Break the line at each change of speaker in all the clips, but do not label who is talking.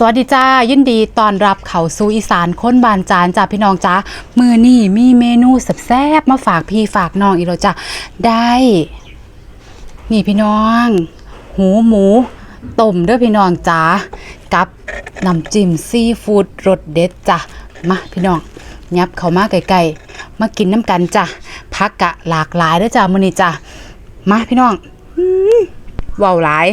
สวัสดีจ้ายินดีตอนรับเขาสู่อีสานค้นบานจานจ้าพี่น้องจ้ามือนี่มีเมนูแซ่บๆมาฝากพี่ฝากน้องอีกแล้วจ้าได้ นี่พี่น้อง หูหมูต้มด้อพี่น้องจ้ากับน้ำจิ้มซีฟู้ดรสเด็ดจ้ะมาพี่น้องยับเขามาไกลๆมากินน้ำกันจ้ะพักกะหลากหลายด้อจ้ามือนี้จ้ะมาพี่น้องว้าวหลาย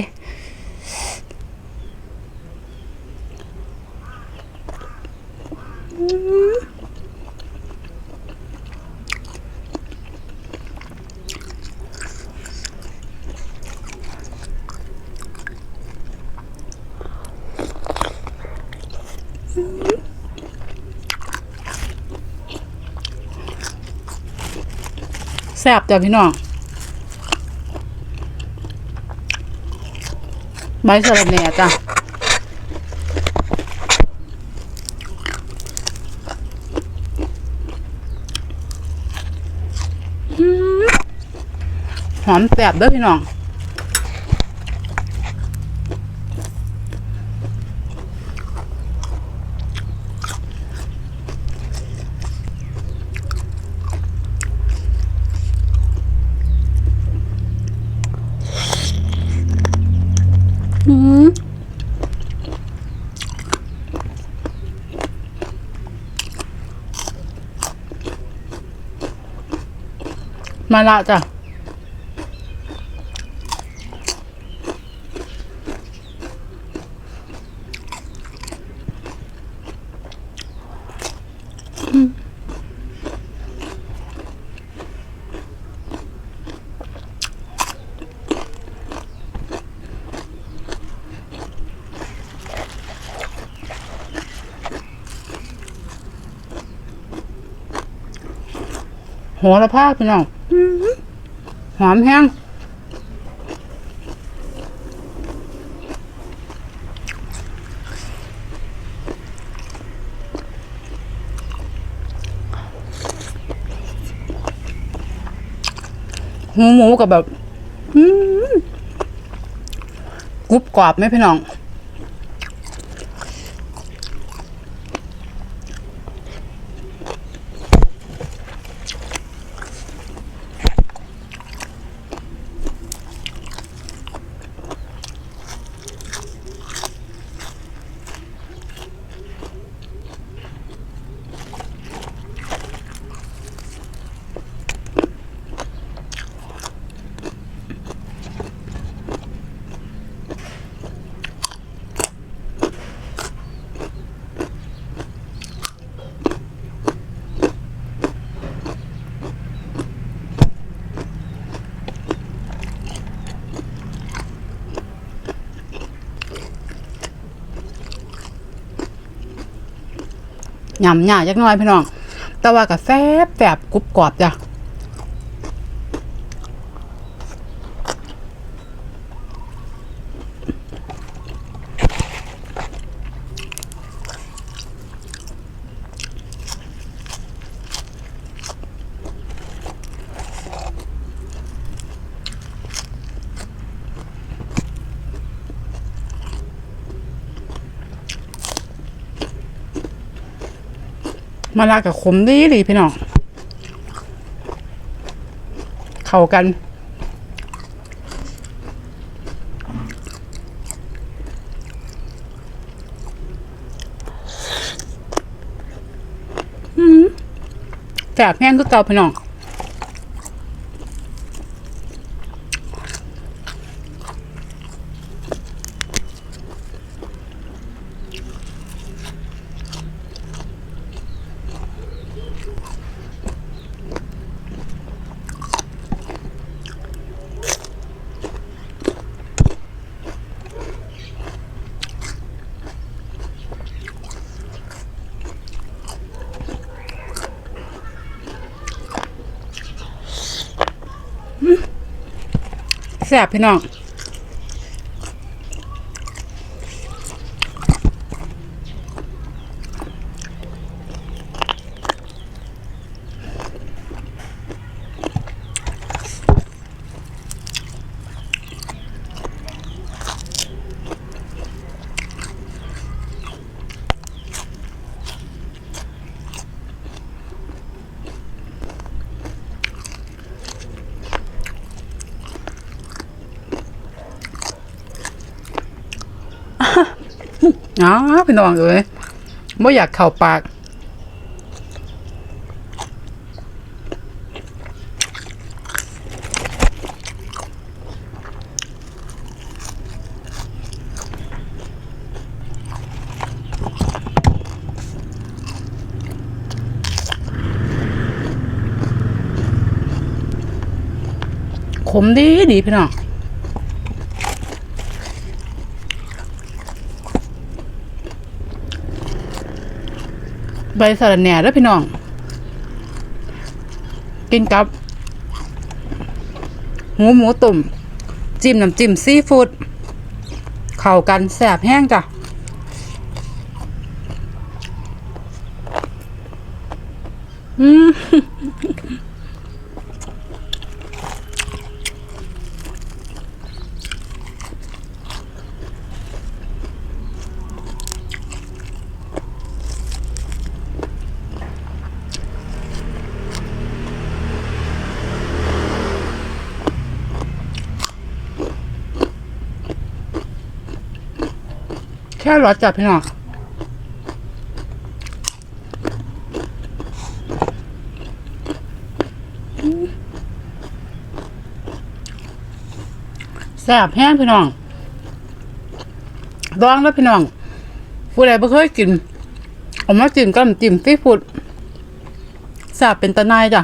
แซ่บจ้ะพี่น้องใบสะระแหน่จ้ะ หอมแสบเด้อพี่น้อง อืม มาละจ้ะหัวละพาพี่น้อง หอมแห้งหูหมูกับแบบกรุบกรอบไหมพี่น้อง ยำหยาจักหน้อยพี่น้อง แต่ว่ากับแซบแฟบกรุบกรอบจ้ะ มาลากับขมดีดีพี่น้องเข้ากันอืมแสบแห้งก็เก่าพี่น้อง แสบพี่น้อง อ๋อพี่น้องเอ้ยไม่อยากเข่าปากขมดีดีพี่น้อง ใบสะระแหน่แล้วพี่น้อง กินกับหูหมูตุ่ม จิ้มน้ำจิ้มซีฟู้ดเข้ากันแสบแห้งจ้ะอืม ค่รสจัดพี่น้องแซ่บแห้งพี่น้องลองแล้วพี่น้อง ผู้ใดไม่เคยกินเอามาจิ้มกับจิ้มซีฟู้ดแซ่บเป็นตะนายจ้ะ